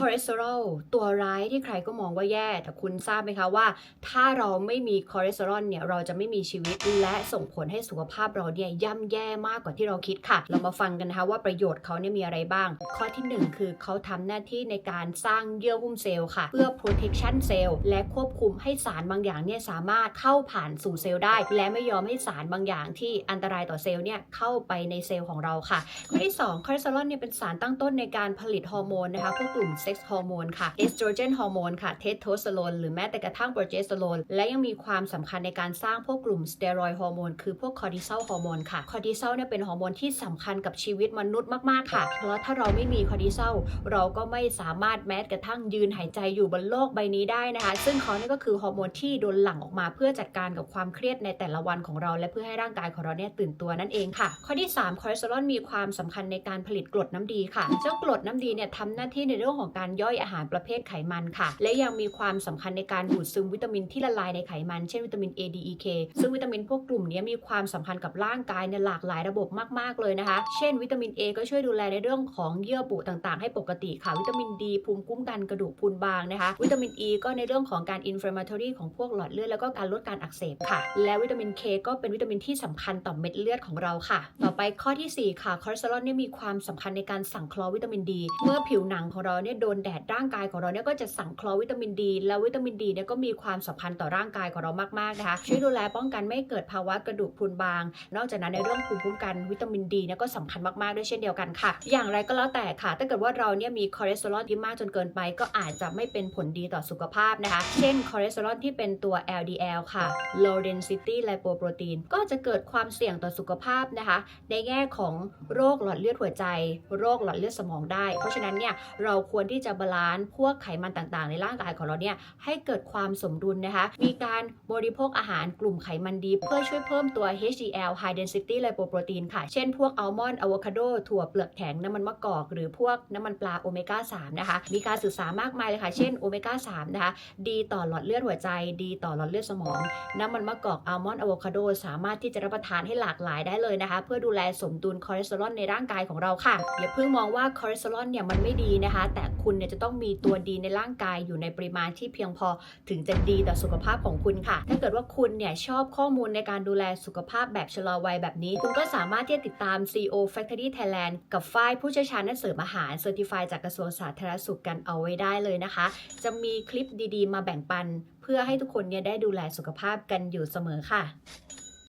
คอเลสเตอรอลตัวร้ายที่ใครก็มองว่าแย่ แต่คุณทราบไหมคะว่า ถ้าเราไม่มีคอเลสเตอรอลเนี่ยเราจะไม่มีชีวิตและส่งผลให้สุขภาพเราเนี่ยย่ำแย่มากกว่าที่เราคิดค่ะ เรามาฟังกันนะคะว่าประโยชน์เขาเนี่ยมีอะไรบ้าง ข้อที่หนึ่งคือเขาทำหน้าที่ในการสร้างเยื่อหุ้มเซลล์ค่ะ เพื่อ protection เซลล์และควบคุมให้สารบางอย่างเนี่ยสามารถเข้าผ่านสู่เซลล์ได้ และไม่ยอมให้สารบางอย่างที่อันตรายต่อเซลล์เนี่ยเข้าไปในเซลล์ของเราค่ะ ข้อที่2คอเลสเตอรอลเนี่ยเป็นสารตั้งต้นในการผลิตฮอร์โมนนะคะพวกกลุ่มเซกซ์ฮอร์โมนค่ะเอสโตรเจนฮอร์โมนค่ะเทสโทสเตอโรนหรือแม้แต่กระทั่งโปรเจสเตอโรนและยังมีความสำคัญในการสร้างพวกกลุ่มสเตียรอยฮอร์โมนคือพวกคอร์ติซอลฮอร์โมนค่ะคอร์ติซอลเนี่ยเป็นฮอร์โมนที่สำคัญกับชีวิตมนุษย์มากๆค่ะ เพราะถ้าเราไม่มีคอร์ติซอลเราก็ไม่สามารถแม้กระทั่งยืนหายใจอยู่บนโลกใบนี้ได้นะคะ ซึ่งเขาเนี่ยก็คือฮอร์โมนที่โดนหลั่งออกมาเพื่อจัดการกับความเครียดในแต่ละวันของเรา และเพื่อให้ร่างกายของเราเนี่ยตื่นตัวนั่นเองค่ะ ข้อที่ 3 คอเลสเตอรอลมีความสำคัญในการผลิตกรดน้ำดีค่ะ เจ้ากรดน้ำดีเนี่ยทำหน้าที่ในเรื่องของการย่อยอาหารประเภทไขมันค่ะ และยังมีความสำคัญในการดูดซึมวิตามินที่ละลายในไขมันเช่นวิตามิน A D E K ซึ่งวิตามินพวกกลุ่มนี้มีความสำคัญกับร่างกายในหลากหลายระบบมากๆเลยนะคะ เช่น วิตามิน A ก็ช่วยดูแลในเรื่องของเยื่อบุต่างๆ ให้ปกติค่ะ วิตามิน D ภูมิคุ้มกันกระดูกพรุนบางนะคะ วิตามิน E ก็ในเรื่องของการ inflammatory ของพวกหลอดเลือดแล้วก็การลดการอักเสบค่ะ และวิตามิน K ก็เป็นวิตามินที่สำคัญต่อเม็ดเลือดของเราค่ะ ต่อไปข้อที่ 4 ค่ะคอเลสเตอรอลเนี่ยมีความสำคัญในการสังเคลอวิตามินดี เมื่อผิวหนังของเราเนี่ยโดนแดดร่างกายของเราเนี่ยก็จะสั่งเคลอวิตามินดี แล้ววิตามินดีเนี่ยก็มีความสัมพันธ์ต่อร่างกายของเรามากๆนะคะช่วยดูแลป้องกันไม่ให้เกิดภาวะกระดูกพรุนบาง นอกจากนั้นในเรื่องภูมิคุ้มกันวิตามินดีเนี่ยก็สำคัญมากๆด้วยเช่นเดียวกันค่ะ อย่างไรก็แล้วแต่ค่ะ ถ้าเกิดว่าเราเนี่ยมีคอเลสเตอรอลที่มากจนเกินไปก็อาจจะไม่เป็นผลดีต่อสุขภาพนะคะ เช่นคอเลสเตอรอลที่เป็นตัว LDL ค่ะ low density lipoprotein ก็จะเกิดความเสี่ยงต่อสุขภาพนะคะ ในแง่ของโรคหลอดเลือดหัวใจ โรคหลอดเลือดสมองได้ เพราะฉะนั้นเนี่ยเราควรที่จะบาลานซ์พวกไขมันต่างๆ ในร่างกายของเราเนี่ยให้เกิดความสมดุลนะคะ มีการบริโภคอาหารกลุ่มไขมันดี เพื่อช่วยเพิ่มตัว HDL high density lipoprotein ค่ะ เช่นพวกอัลมอนด์อะโวคาโดถั่วเปลือกแข็งน้ำมันมะกอกหรือพวกน้ำมันปลาโอเมก้า3นะคะ มีการศึกษามากมายเลยค่ะ เช่นโอเมก้า3นะคะ ดีต่อหลอดเลือดหัวใจ ดีต่อหลอดเลือดสมอง น้ำมันมะกอกอัลมอนด์อะโวคาโดสามารถที่จะรับประทานให้หลากหลายได้เลยนะคะ เพื่อดูแลสมดุลคอเลสเตอรอลในร่างกายของเราค่ะอย่าเพิ่งมองว่าคอเลสเตอรอลเนี่ยมันไม่ดีนะคะ แต่คุคุณเนี่ยจะต้องมีตัวดีในร่างกายอยู่ในปริมาณที่เพียงพอถึงจะดีต่อสุขภาพของคุณค่ะ ถ้าเกิดว่าคุณเนี่ยชอบข้อมูลในการดูแลสุขภาพแบบชะลอวัยแบบนี้ คุณก็สามารถที่จะติดตาม CEO Factory Thailand กับฝ้ายผู้เชี่ยวชาญด้านเสริมอาหารเซอร์ติฟายจากกระทรวงสาธารณสุขกันเอาไว้ได้เลยนะคะ จะมีคลิปดีๆ มาแบ่งปัน เพื่อให้ทุกคนเนี่ยได้ดูแลสุขภาพกันอยู่เสมอค่ะ